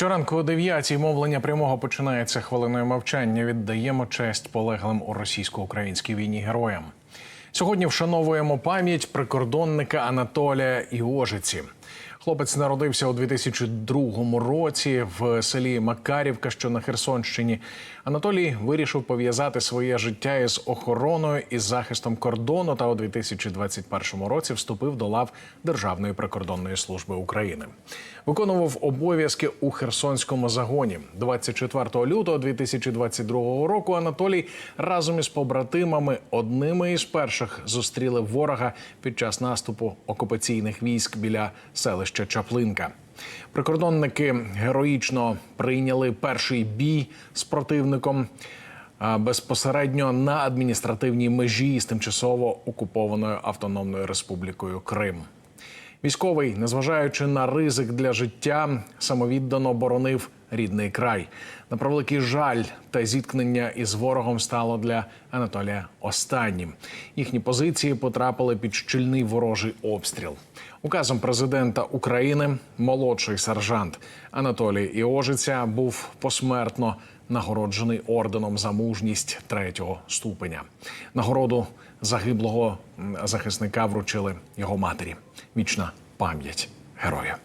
Щоранку о 9 мовлення прямого починається хвилиною мовчання. Віддаємо честь полеглим у російсько-українській війні героям. Сьогодні вшановуємо пам'ять прикордонника Анатолія Іожиці. Хлопець народився у 2002 році в селі Макарівка, що на Херсонщині. Анатолій вирішив пов'язати своє життя із охороною і захистом кордону та у 2021 році вступив до лав Державної прикордонної служби України. Виконував обов'язки у Херсонському загоні. 24 лютого 2022 року Анатолій разом із побратимами одними із перших зустріли ворога під час наступу окупаційних військ біля селища Чаплинка. Прикордонники героїчно прийняли перший бій з противником безпосередньо на адміністративній межі з тимчасово окупованою Автономною Республікою Крим. Військовий, незважаючи на ризик для життя, самовіддано боронив рідний край. На превеликий жаль та зіткнення із ворогом стало для Анатолія останнім. Їхні позиції потрапили під щільний ворожий обстріл. Указом президента України молодший сержант Анатолій Іожиця був посмертно нагороджений орденом за мужність третього ступеня. Нагороду загиблого захисника вручили його матері. Вічна пам'ять героя.